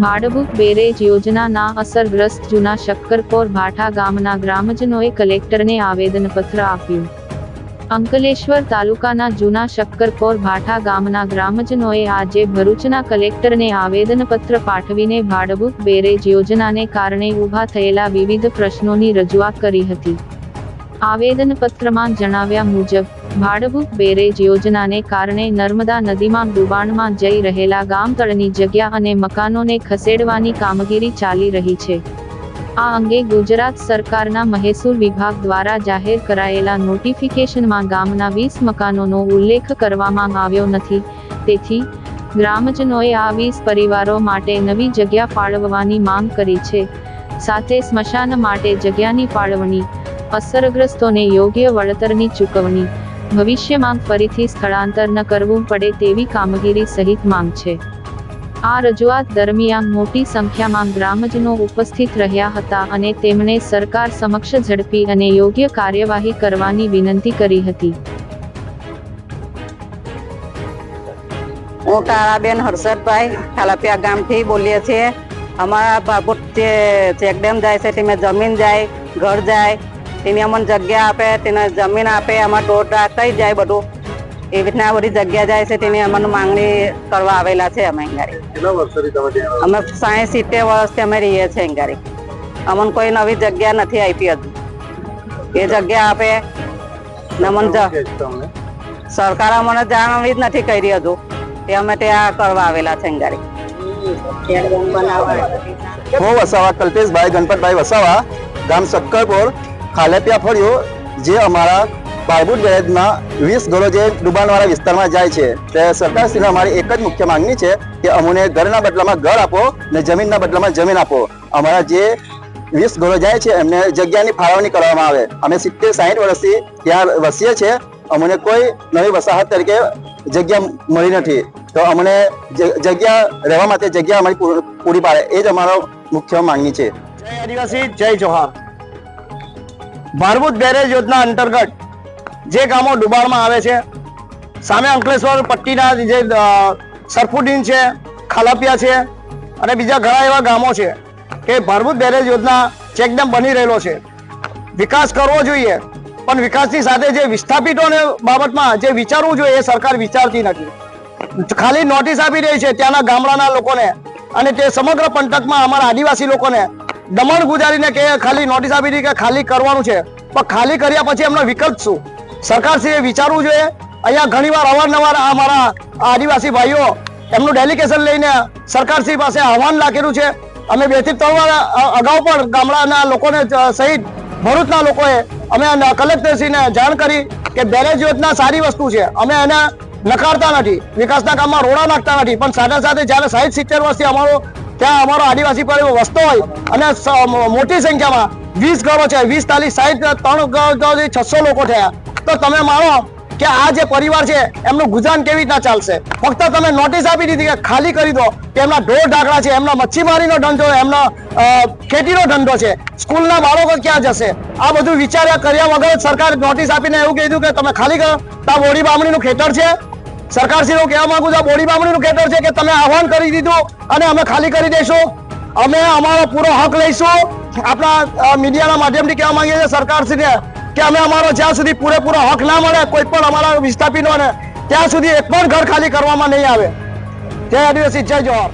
Bhadbhut barrage યોજનાના અસરગ્રસ્ત જૂના શક્કરપોર ભાઠા ગામના ગ્રામજનોએ કલેક્ટરને આવેદનપત્ર આપ્યું. અંકલેશ્વર તાલુકાના જૂના શક્કરપોર ભાઠા ગામના ગ્રામજનોએ આજે ભરૂચના કલેક્ટરને આવેદનપત્ર પાઠવીને ભાડભૂત બેરેજ યોજનાને કારણે ઊભા થયેલા વિવિધ પ્રશ્નોની રજૂઆત કરી હતી. આવેદનપત્રમાં જણાવ્યા મુજબ ભાડભૂત બેરેજ યોજનાને કારણે નર્મદા નદીમાં ડુબાણમાં જઈ રહેલા ગામતળની જગ્યા અને મકાનોને ખસેડવાની કામગીરી ચાલી રહી છે. આ અંગે ગુજરાત સરકારના મહેસૂલ વિભાગ દ્વારા જાહેર કરાયેલા નોટિફિકેશનમાં ગામના વીસ મકાનોનો ઉલ્લેખ કરવામાં આવ્યો નથી. તેથી, ગ્રામજનોએ આ વીસ પરિવારો માટે નવી જગ્યા ફાળવવાની માંગ કરી છે. સાથે સ્મશાન માટે જગ્યાની ફાળવણી અસરગ્રસ્તોને યોગ્ય વળતરની ચૂકવણી. ભવિષ્યમાં ફરીથી સ્થળાંતર ન કરવું પડે તેવી કામગીરી સહિત માંગ છે. આ રજૂઆત દરમિયાન મોટી સંખ્યામાં ગ્રામજનો ઉપસ્થિત રહ્યા હતા અને તેમણે સરકાર સમક્ષ ઝડપી અને યોગ્ય કાર્યવાહી કરવાની વિનંતી કરી હતી. હું તારાબેન હર્ષદભાઈ ખાલાપિયા ગામથી બોલીએ છીએ. અમારા ભાગોત જે ચેકડેમ જાય છે, તેમાં જમીન જાય, ઘર જાય તેની અમને જગ્યા આપે તેને જમીન આપે અમારે દોઢ થઈ જાય બધું. એવી રીતના બધી જગ્યા જાય છે તેની અમારી માંગણી કરવા આવેલા છે અમે અંગારી અમે સાઠ સિત્તેર વર્ષથી અમે રહીએ છીએ અંગારી અમને કોઈ નવી જગ્યા નથી આપી હજુ. એ જગ્યા આપે. ને અમને સરકાર અમને જાણવી જ નથી કરી હજુ. તે અમે ત્યાં કરવા આવેલા છે અંગારી હું વસાવા કલ્પેશભાઈ ગણપતભાઈ વસાવા ગામ શક્કરપુર ખાલેપિયા ફળ્યું, જે અમારા બારબુટ ગેરેજમાં વીસ ઘરો જે ડુબાણવાળા વિસ્તારમાં જાય છે, તે સરકારશ્રીને અમારી એક જ મુખ્ય માંગણી છે કે અમને ઘરના બદલામાં ઘર આપો ને જમીનના બદલામાં જમીન આપો. અમારા જે વીસ ઘરો જાય છે, એમને જગ્યાની ફાળવણી કરવામાં આવે. અમે સિત્તેર સાહીઠ વર્ષથી ત્યાં વસીએ છીએ, અમને કોઈ નવી વસાહત તરીકે જગ્યા મળી નથી. તો અમને જગ્યા, રહેવા માટે જગ્યા અમારી પૂરી પાડે. એ જ અમારો મુખ્ય માંગણી છે. જય આદિવાસી, જય જોહાર ભારભૂત બેરેજ યોજના અંતર્ગત જે ગામો ડુબાણમાં આવે છે. સામે અંકલેશ્વર, પટ્ટીના જે સરફુડીન છે, ખાલાપિયા છે અને બીજા ઘણા એવા ગામો છે કે ભારભૂત બેરેજ યોજના ચેકડેમ બની રહેલો છે. વિકાસ કરવો જોઈએ, પણ વિકાસની સાથે જે વિસ્થાપિતોને બાબતમાં જે વિચારવું જોઈએ એ સરકાર વિચારતી નથી. ખાલી નોટિસ આપી રહી છે ત્યાંના ગામડાના લોકોને અને તે સમગ્ર પંથકમાં અમારા આદિવાસી લોકોને દમણ ગુજારીને કે ખાલી નોટિસ આપી હતી કે ખાલી કરવાનું છે. પણ ખાલી કર્યા પછી એમનો વિકલ્પ શું? સરકારશ્રીએ વિચારવું જોઈએ. અહીંયા ઘણીવાર અવારનવાર આ અમારા આદિવાસી ભાઈઓ એમનું ડેલિગેશન લઈને સરકારશ્રી પાસે આહવાન રાખેલું છે. અમે બેથી ત્રણ વાર અગાઉ પણ ગામડાના લોકોને સહિત ભરૂચના લોકોએ અમે કલેક્ટરશ્રીને જાણ કરી કે બેરેજ યોજના સારી વસ્તુ છે. અમે એને નકારતા નથી. વિકાસના કામમાં રોડા નાખતા નથી. પણ સાથે સાથે જ્યારે સાહીઠ સિત્તેર વર્ષથી અમારો ત્યાં અમારો આદિવાસી પરિવાર વસતો હોય અને મોટી સંખ્યામાં વીસ ઘરો છે, વીસ તાલીસ સાહીઠ, ત્રણ છસો લોકો થયા. તો તમે માનો કે આ જે પરિવાર છે, એમનું ગુજરાન કેવી રીતના ચાલશે? ફક્ત તમે નોટિસ આપી દીધી કે ખાલી કરી દો કે એમના ઢોર ઢાકડા છે, એમના મચ્છીમારીનો ધંધો, એમનો ખેતીનો ધંધો છે. સ્કૂલના બાળકો ક્યાં જશે? આ બધું વિચાર્યા કર્યા વગર સરકાર નોટિસ આપીને એવું કીધું કે તમે ખાલી કરો. તો બોડી બામણીનું ખેતર છે. સરકારશ્રી હું કહેવા માંગુ છું બોડી બામણીનું ખેતર છે કે તમે આહવાન કરી દીધું અને અમે ખાલી કરી દઈશું અમે અમારો પૂરો હક લઈશું. આપણા મીડિયાના માધ્યમથી કહેવા માંગીએ છીએ સરકારશ્રીને કે અમે અમારો જ્યાં સુધી પૂરેપૂરો હક ના મળે, કોઈ પણ અમારા વિસ્થાપિતોને, ત્યાં સુધી એક પણ ઘર ખાલી કરવામાં નહીં આવે. જય આદિવાસી, જય જોહાર